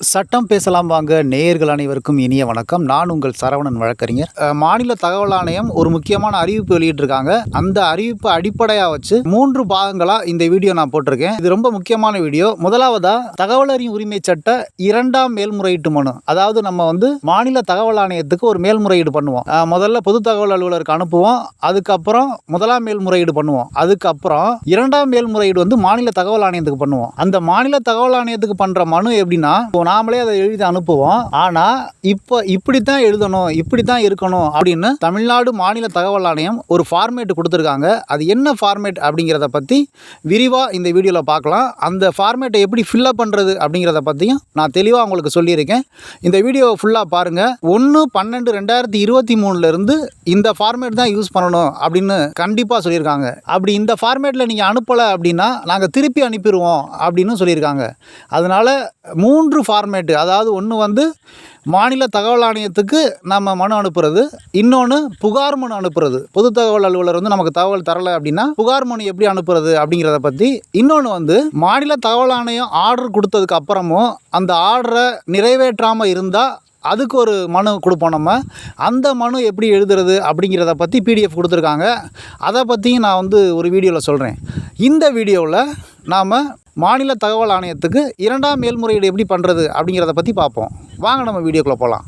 சட்டம் பேசலாம் வாங்க நேயர்கள் அனைவருக்கும் இனிய வணக்கம். நான் உங்கள் சரவணன் வழக்கறிஞர். மாநில தகவல் ஆணையம் ஒரு முக்கியமான அறிவிப்பு வெளியிட்டிருக்காங்க. அந்த அறிவிப்பை அடிப்படையாக வச்சு மூன்று பாகங்களாக இந்த வீடியோ நான் போட்டிருக்கேன். இது ரொம்ப முக்கியமான வீடியோ. முதலாவதா தகவல் அறியும் உரிமை சட்ட இரண்டாம் மேல்முறையீட்டு மனு. அதாவது நம்ம வந்து மாநில தகவல் ஆணையத்துக்கு ஒரு மேல்முறையீடு பண்ணுவோம். முதல்ல பொது தகவல் அலுவலருக்கு அனுப்புவோம். அதுக்கப்புறம் முதலாம் மேல்முறையீடு பண்ணுவோம். அதுக்கப்புறம் இரண்டாம் மேல்முறையீடு வந்து மாநில தகவல் ஆணையத்துக்கு பண்ணுவோம். அந்த மாநில தகவல் ஆணையத்துக்கு பண்ற மனு எப்படின்னா இப்போ நாமளே அதை எழுதி அனுப்புவோம். ஆனா இப்போ இப்படித்தான் எழுதணும் இப்படித்தான் இருக்கணும் அப்படின்னு தமிழ்நாடு மாநில தகவல் ஆணையம் ஒரு ஃபார்மேட் கொடுத்துருக்காங்க. அது என்ன ஃபார்மேட் அப்படிங்கிறத பத்தி விரிவா இந்த வீடியோவில் பார்க்கலாம். அந்த ஃபார்மேட்டை எப்படி ஃபில்லப் பண்றது அப்படிங்கிறத பற்றியும் நான் தெளிவாக உங்களுக்கு சொல்லியிருக்கேன். இந்த வீடியோவை ஃபுல்லாக பாருங்க. ஒன்று பன்னெண்டு ரெண்டாயிரத்தி இருபத்தி மூணுலேருந்து இந்த ஃபார்மேட் தான் யூஸ் பண்ணணும் அப்படின்னு கண்டிப்பாக சொல்லியிருக்காங்க. அப்படி இந்த ஃபார்மேட்டில் நீங்கள் அனுப்பலை அப்படின்னா நாங்கள் திருப்பி அனுப்பிடுவோம் அப்படின்னு சொல்லியிருக்காங்க. அதனால மூன்று ஃபார்மேட்டு அதாவது ஒன்று வந்து மாநில தகவல் ஆணையத்துக்கு நம்ம மனு அனுப்புறது இன்னொன்று புகார் மனு அனுப்புறது. பொது தகவல் அலுவலர் வந்து நமக்கு தகவல் தரலை அப்படின்னா புகார் மனு எப்படி அனுப்புறது அப்படிங்கிறத பற்றி இன்னொன்று வந்து மாநில தகவல் ஆணையம் ஆர்டர் கொடுத்ததுக்கு அப்புறமும் அந்த ஆர்டரை நிறைவேற்றாமல் இருந்தால் அதுக்கு ஒரு மனு கொடுப்போம் நம்ம. அந்த மனு எப்படி எழுதுறது அப்படிங்கிறத பற்றி பிடிஎஃப் கொடுத்துருக்காங்க. அதை பற்றியும் நான் வந்து ஒரு வீடியோவில் சொல்கிறேன் இந்த வீடியோவில் நாம் மாநில தகவல் ஆணையத்துக்கு இரண்டாம் மேல்முறையீடு எப்படி பண்ணுறது அப்படிங்கிறத பற்றி பார்ப்போம். வாங்க நம்ம வீடியோக்குள்ளே போகலாம்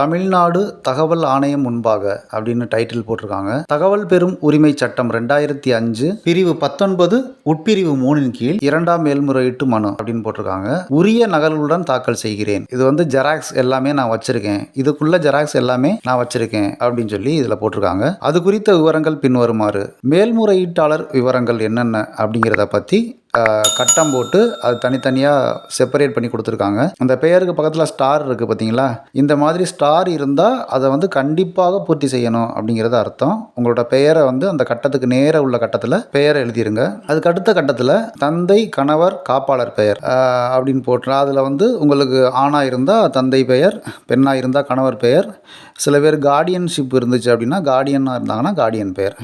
தமிழ்நாடு தகவல் ஆணையம் முன்பாக அப்படின்னு டைட்டில் போட்டிருக்காங்க. தகவல் பெறும் உரிமை சட்டம் ரெண்டாயிரத்தி அஞ்சு பிரிவு பத்தொன்பது உட்பிரிவு மூணின் கீழ் இரண்டாம் மேல்முறையீட்டு மனு அப்படின்னு போட்டிருக்காங்க. உரிய நகல்களுடன் தாக்கல் செய்கிறேன். இது வந்து ஜெராக்ஸ் எல்லாமே நான் வச்சிருக்கேன். இதுக்குள்ள ஜெராக்ஸ் எல்லாமே நான் வச்சிருக்கேன் அப்படின்னு சொல்லி இதில் போட்டிருக்காங்க. அது குறித்த விவரங்கள் பின்வருமாறு. மேல்முறையீட்டாளர் விவரங்கள் என்னென்ன அப்படிங்கிறத பற்றி கட்டம் போட்டு அது தனித்தனியாக செப்பரேட் பண்ணி கொடுத்துருக்காங்க. அந்த பெயருக்கு பக்கத்தில் ஸ்டார் இருக்குது பார்த்தீங்களா இந்த மாதிரி ஸ்டார் இருந்தால் அதை வந்து கண்டிப்பாக பூர்த்தி செய்யணும் அப்படிங்கிறது அர்த்தம். உங்களோட பெயரை வந்து அந்த கட்டத்துக்கு நேர உள்ள கட்டத்தில் பெயரை எழுதிருங்க. அதுக்கு அடுத்த கட்டத்தில் தந்தை கணவர் காப்பாளர் பெயர் அப்படின்னு போட்டு அதில் வந்து உங்களுக்கு ஆணாக இருந்தால் தந்தை பெயர் பெண்ணாக இருந்தால் கணவர் பெயர். சில பேர் கார்டியன்ஷிப் இருந்துச்சு அப்படின்னா கார்டியனாக இருந்தாங்கன்னா கார்டியன் பெயர்.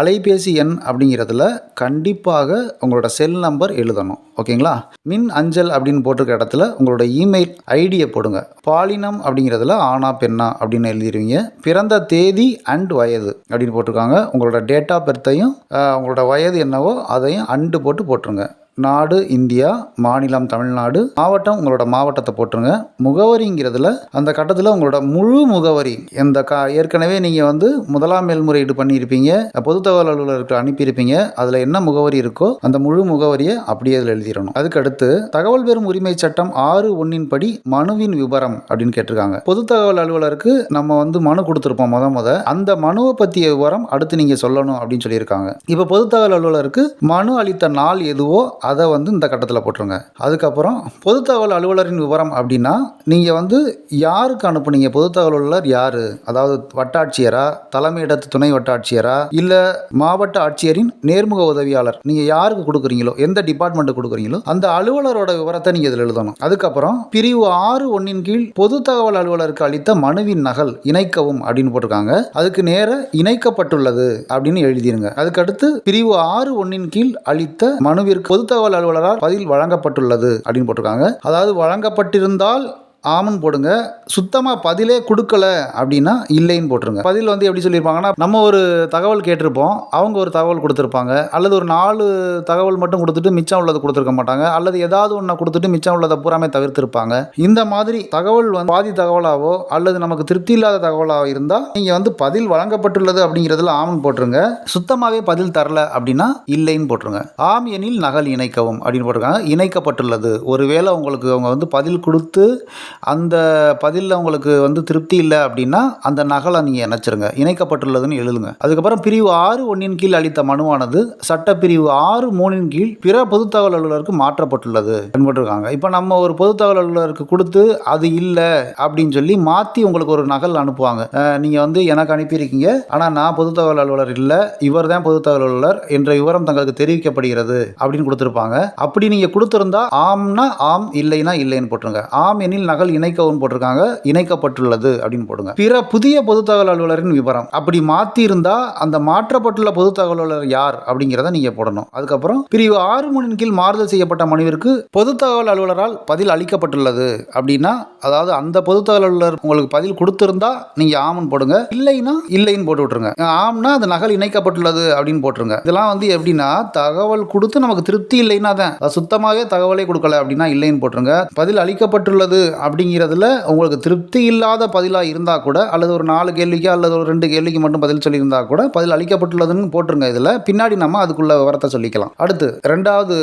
அலைபேசி எண் அப்படிங்கிறதுல கண்டிப்பாக உங்களோட செல் நம்பர் எழுதணும். ஓகேங்களா? மின் அஞ்சல் அப்படின்னு போட்டிருக்க இடத்துல உங்களோட இமெயில் ஐடியை போடுங்க. பாலினம் அப்படிங்கிறதுல ஆனா பெண்ணா அப்படின்னு எழுதிடுவீங்க பிறந்த தேதி அண்ட் வயது அப்படின்னு போட்டிருக்காங்க. உங்களோட டேட் ஆஃப் பர்த்தையும் உங்களோட வயது என்னவோ அதையும் அண்டு போட்டு போட்டுருங்க. நாடு இந்தியா மாநிலம் தமிழ்நாடு மாவட்டம் உங்களோட மாவட்டத்தை போட்டுருங்க. முகவரிங்கிறதுல அந்த கட்டத்தில் உங்களோட முழு முகவரி இந்த கா ஏற்கனவே நீங்கள் வந்து முதலாம் மேல்முறையீடு பண்ணியிருப்பீங்க பொது தகவல் அலுவலருக்கு அனுப்பியிருப்பீங்க அதில் என்ன முகவரி இருக்கோ அந்த முழு முகவரியை அப்படியே அதில் எழுதிடணும். அதுக்கடுத்து தகவல் பெறும் உரிமை சட்டம் ஆறு ஒன்றின் படி மனுவின் விவரம் அப்படின்னு கேட்டிருக்காங்க. பொது தகவல் அலுவலருக்கு நம்ம வந்து மனு கொடுத்துருப்போம் முத முத. அந்த மனுவை பற்றிய விவரம் அடுத்து நீங்கள் சொல்லணும் அப்படின்னு சொல்லியிருக்காங்க. இப்போ பொது தகவல் அலுவலருக்கு மனு அளித்த நாள் எதுவோ அதை வந்து இந்த கட்டத்தில் போட்டுருங்க. அதுக்கப்புறம் பொது தகவல் அலுவலரின் விவரம் அப்படின்னா நீங்கள் வந்து யாருக்கு அனுப்புனீங்க? பொது தகவல் அலுவலர் யார்? அதாவது வட்டாட்சியரா? தலைமையிடத்து துணை வட்டாட்சியரா? இல்லை மாவட்ட ஆட்சியரின் நேர்முக உதவியாளர் நீங்கள் யாருக்கு கொடுக்குறீங்களோ? எந்த டிபார்ட்மெண்ட் கொடுக்குறீங்களோ? அந்த அலுவலரோட விவரத்தை நீங்கள் இதில் எழுதணும். அதுக்கப்புறம் பிரிவு ஆறு ஒன்றின் கீழ் பொது தகவல் அலுவலருக்கு அளித்த மனுவின் நகல் இணைக்கவும் அப்படின்னு போட்டிருக்காங்க. அதுக்கு நேர இணைக்கப்பட்டுள்ளது அப்படின்னு எழுதிருங்க. அதுக்கடுத்து பிரிவு ஆறு ஒன்றின் கீழ் அளித்த மனுவிற்கு பொது பொதுத்தகவல் அலுவலரால் பதில் வழங்கப்பட்டுள்ளது அப்படின்னு போட்டிருக்காங்க. அதாவது வழங்கப்பட்டிருந்தால் ஆமன் போடுங்க. சுத்தமாக பதிலே கொடுக்கல அப்படின்னா இல்லைன்னு போட்டுருங்க. பதில் வந்து எப்படி சொல்லியிருப்பாங்கன்னா நம்ம ஒரு தகவல் கேட்டிருப்போம். அவங்க ஒரு தகவல் கொடுத்துருப்பாங்க. அல்லது ஒரு நாலு தகவல் மட்டும் கொடுத்துட்டு மிச்சம் உள்ளதை கொடுத்துருக்க மாட்டாங்க. அல்லது ஏதாவது ஒன்றை கொடுத்துட்டு மிச்சம் உள்ளதை பூராமே தவிர்த்திருப்பாங்க. இந்த மாதிரி தகவல் வந்து பாதி தகவலாவோ அல்லது நமக்கு திருப்தி இல்லாத தகவலாக இருந்தால் நீங்கள் வந்து பதில் வழங்கப்பட்டுள்ளது அப்படிங்கிறதுல ஆமன் போட்டுருங்க. சுத்தமாகவே பதில் தரல அப்படின்னா இல்லைன்னு போட்டுருங்க. ஆம் எனில் நகல் இணைக்கவும் அப்படின்னு போட்டிருக்காங்க. இணைக்கப்பட்டுள்ளது. ஒருவேளை உங்களுக்கு அவங்க வந்து பதில் கொடுத்து அந்த பதிலில் உங்களுக்கு வந்து திருப்தி இல்லை அப்படின்னா அந்த நகலை நீங்கள் இணைச்சிருங்க. இணைக்கப்பட்டுள்ளதுன்னு எழுதுங்க. அதுக்கப்புறம் பிரிவு ஆறு ஒன்றின் கீழ் அளித்த மனுவானது சட்டப்பிரிவு ஆறு மூணின் கீழ் பிற பொது தகவல் அலுவலருக்கு மாற்றப்பட்டுள்ளது என்பட்டிருக்காங்க. இப்போ நம்ம ஒரு பொது தகவல் அலுவலருக்கு கொடுத்து அது இல்லை அப்படின்னு சொல்லி மாற்றி உங்களுக்கு ஒரு நகல் அனுப்புவாங்க. நீங்கள் வந்து எனக்கு அனுப்பியிருக்கீங்க ஆனால் நான் பொது தகவல் அலுவலர் இல்லை இவர் தான் பொது தகவல் அலுவலர் என்ற விவரம் தங்களுக்கு தெரிவிக்கப்படுகிறது அப்படின்னு கொடுத்துருப்பாங்க. அப்படி நீங்கள் கொடுத்துருந்தா ஆம்னா ஆம் இல்லைனா இல்லைன்னு போட்டுருங்க. ஆம் எனில் நகல் தகவல் இணைக்கவும் போட்டிருக்காங்க இணைக்கப்பட்டுள்ளது அப்படின்னு போடுங்க. பிற புதிய பொது தகவல் அலுவலரின் விவரம். அப்படி மாற்றி இருந்தா அந்த மாற்றப்பட்டுள்ள பொது தகவல் அலுவலர் யார் அப்படிங்கிறத நீங்கள் போடணும். அதுக்கப்புறம் பிரிவு ஆறு மூணின் கீழ் மாறுதல் செய்யப்பட்ட மனுவிற்கு பொது தகவல் அலுவலரால் பதில் அளிக்கப்பட்டுள்ளது அப்படின்னா அதாவது அந்த பொது தகவல் அலுவலர் உங்களுக்கு பதில் கொடுத்திருந்தா நீங்கள் ஆமன் போடுங்க. இல்லைன்னா இல்லைன்னு போட்டு விட்டுருங்க. ஆம்னா அது நகல் இணைக்கப்பட்டுள்ளது அப்படின்னு போட்டுருங்க. இதெல்லாம் வந்து எப்படின்னா தகவல் கொடுத்து நமக்கு திருப்தி இல்லைன்னா தான். சுத்தமாகவே தகவலே கொடுக்கல அப்படின்னா இல்லைன்னு போட்டுருங்க. பதில் அளிக்கப்பட்டுள்ளது அப்படிங்கிறதுல உங்களுக்கு திருப்தி இல்லாத பதிலாக இருந்தால் கூட அல்லது ஒரு நாலு கேள்விக்கு அல்லது ஒரு ரெண்டு கேள்விக்கு மட்டும் பதில் சொல்லியிருந்தா கூட பதில் அளிக்கப்பட்டுள்ளதுன்னு போட்டுருங்க இதில். பின்னாடி நம்ம அதுக்குள்ள விவரத்தை சொல்லிக்கலாம். அடுத்து ரெண்டாவது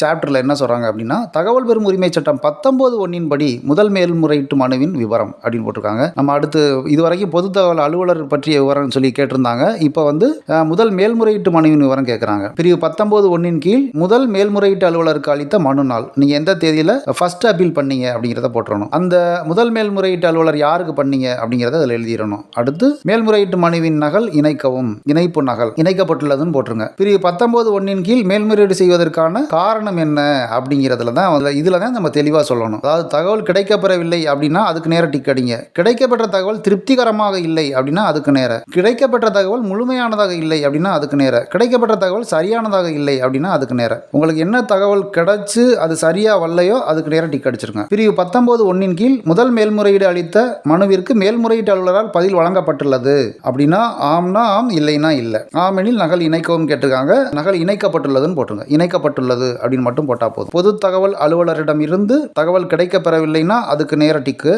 சாப்டரில் என்ன சொல்கிறாங்க அப்படின்னா தகவல் பெறும் உரிமை சட்டம் பத்தொம்போது ஒன்றின் படி முதல் மேல்முறையீட்டு மனுவின் விவரம் அப்படின்னு போட்டிருக்காங்க. நம்ம அடுத்து இதுவரைக்கும் பொது தகவல் அலுவலர் பற்றிய விவரம் சொல்லி கேட்டிருந்தாங்க. இப்போ வந்து முதல் மேல்முறையீட்டு மனுவின் விவரம் கேட்குறாங்க பிரிவு பத்தொம்போது ஒன்றின் கீழ் முதல் மேல்முறையீட்டு அலுவலருக்கு அளித்த மனு நாள். நீங்கள் எந்த தேதியில் ஃபர்ஸ்ட் அப்பீல் பண்ணீங்க அப்படிங்கிறத போட்டுறணும். அந்த முதல் மேல்முறையீட்டு அலுவலர் யாருக்கு பண்ணீங்க அப்படிங்கிறத அதில் எழுதிடணும். அடுத்து மேல்முறையீட்டு மனுவின் நகல் இணைக்கவும் இணைப்பு நகல் இணைக்கப்பட்டுள்ளதுன்னு போட்டுருங்க. பிரிவு பத்தொன்பது ஒன்றின் கீழ் மேல்முறையீடு செய்வதற்கான காரணம் என்ன அப்படிங்கிறதுல தான் அதில் இதில் தான் நம்ம தெளிவாக சொல்லணும். அதாவது தகவல் கிடைக்கப்பெறவில்லை அப்படின்னா அதுக்கு நேர டிக் அடிங்க. கிடைக்கப்பெற்ற தகவல் திருப்திகரமாக இல்லை அப்படின்னா அதுக்கு நேர. கிடைக்கப்பெற்ற தகவல் முழுமையானதாக இல்லை அப்படின்னா அதுக்கு நேர. கிடைக்கப்பெற்ற தகவல் சரியானதாக இல்லை அப்படின்னா அதுக்கு நேர. உங்களுக்கு என்ன தகவல் கிடைச்சு அது சரியா வரலையோ அதுக்கு நேரம் டிக் அடிச்சிருங்க. பிரிவு பத்தொன்பது ஒன்றின் கீழ் முதல் மேல்முறையீடு அளித்த மனுவிற்கு மேல்முறையீட்டு அலுவலரால் பதில் வழங்கப்பட்டுள்ளது. அப்படின்னா ஆம்னா ஆம் இல்லைன்னா இல்லை. ஆமெனில் நகல் இணைக்கவும் கேட்டிருக்காங்க. நகல் இணைக்கப்பட்டுள்ளதுன்னு போட்டுருங்க. இணைக்கப்பட்டுள்ளது அப்படின்னு மட்டும் போட்டால் போதும். பொது தகவல் அலுவலரிடம் இருந்து தகவல் கிடைக்கப்பெறவில்லைனா அதுக்கு நேர டிக்கு.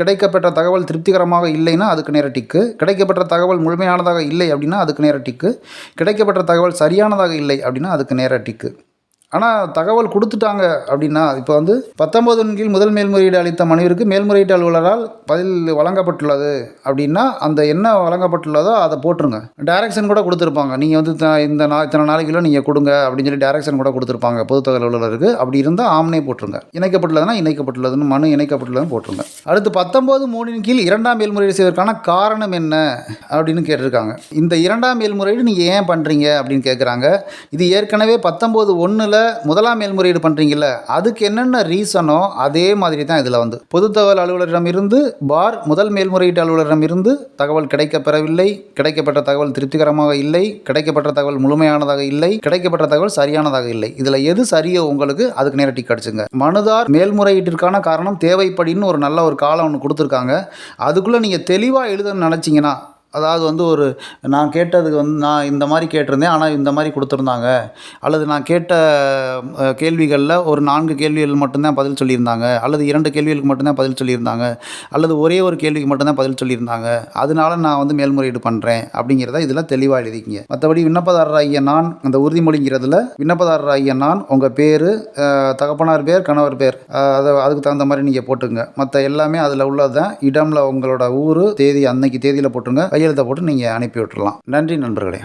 கிடைக்கப்பெற்ற தகவல் திருப்திகரமாக இல்லைன்னா அதுக்கு நேர டிக்கு. கிடைக்கப்பெற்ற தகவல் முழுமையானதாக இல்லை அப்படின்னா அதுக்கு நேர டிக்கு. கிடைக்கப்பெற்ற தகவல் சரியானதாக இல்லை அப்படின்னா அதுக்கு நேர டிக்கு. ஆனால் தகவல் கொடுத்துட்டாங்க அப்படின்னா இப்போ வந்து பத்தொம்போதின் கீழ் முதல் மேல்முறையீடு அளித்த மனுவிற்கு மேல்முறையீட்டு அலுவலரால் பதில் வழங்கப்பட்டுள்ளது அப்படின்னா அந்த என்ன வழங்கப்பட்டுள்ளதோ அதை போட்டுருங்க. டைரக்ஷன் கூட கொடுத்துருப்பாங்க. நீங்கள் வந்து த- இந்த நா இத்தனை நாளைக்குள்ள நீங்கள் கொடுங்க அப்படின்னு சொல்லி டைரக்ஷன் கூட கொடுத்துருப்பாங்க பொது தகவல் அலுவலருக்கு. அப்படி இருந்தால் ஆம்னே போட்டுருங்க. இணைக்கப்பட்டுள்ளதுன்னா இணைக்கப்பட்டுள்ளதுன்னு மனு இணைக்கப்பட்டுள்ளதுன்னு போட்டுருங்க. அடுத்து பத்தொம்போது மூணின் கீழ் இரண்டாம் மேல்முறையீடு செய்வதற்கான காரணம் என்ன அப்படின்னு கேட்டிருக்காங்க. இந்த இரண்டாம் மேல்முறையீடு நீங்கள் ஏன் பண்ணுறீங்க அப்படின்னு கேட்குறாங்க இது ஏற்கனவே பத்தொம்போது ஒன்றில் முதலாம் மேல்முறையீடு பண்ணுறீங்கல்ல அதுக்கு என்னென்ன ரீசனோ அதே மாதிரி தான் இதில் வந்து. பொது தகவல் அலுவலரிடமிருந்து பார் முதல் மேல்முறையீட்டு அலுவலரிடமிருந்து தகவல் கிடைக்கப்பெறவில்லை கிடைக்கப்பட்ட தகவல் திருப்திகரமாக இல்லை கிடைக்கப்பட்ட தகவல் முழுமையானதாக இல்லை கிடைக்கப்பட்ட தகவல் சரியானதாக இல்லை. இதில் எது சரியோ உங்களுக்கு அதுக்கு நேரடி டிக் மனுதார் மேல்முறையீட்டிற்கான காரணம் தேவைப்படின்னு ஒரு நல்ல ஒரு காலம் ஒன்று கொடுத்துருக்காங்க. அதுக்குள்ளே நீங்கள் தெளிவாக எழுதணும்னு நினச்சிங்கன்னா அதாவது வந்து ஒரு நான் கேட்டதுக்கு வந்து நான் இந்த மாதிரி கேட்டிருந்தேன் ஆனால் இந்த மாதிரி கொடுத்துருந்தாங்க. அல்லது நான் கேட்ட கேள்விகளில் ஒரு நான்கு கேள்விகள் மட்டும்தான் பதில் சொல்லியிருந்தாங்க. அல்லது இரண்டு கேள்விகளுக்கு மட்டும்தான் பதில் சொல்லியிருந்தாங்க. அல்லது ஒரே ஒரு கேள்விக்கு மட்டும்தான் பதில் சொல்லியிருந்தாங்க. அதனால நான் வந்து மேல்முறையீடு பண்ணுறேன் அப்படிங்கிறத இதில் தெளிவாக எழுதிக்கிங்க. மற்றபடி விண்ணப்பதாரர் ஐயா நான் அந்த உறுதிமொழிங்கிறதுல விண்ணப்பதாரர் ஐயா நான் உங்கள் பேர் தகப்பனார் பேர் கணவர் பேர் அதை அதுக்கு தகுந்த மாதிரி நீங்கள் போட்டுங்க. மற்ற எல்லாமே அதில் உள்ளது தான் இடம்ல உங்களோட ஊர் தேதி அன்னைக்கு தேதியில் போட்டுருங்க. கையெழுத்தை போட்டு நீங்கள் அனுப்பி விட்டுடலாம் நன்றி நண்பர்களே.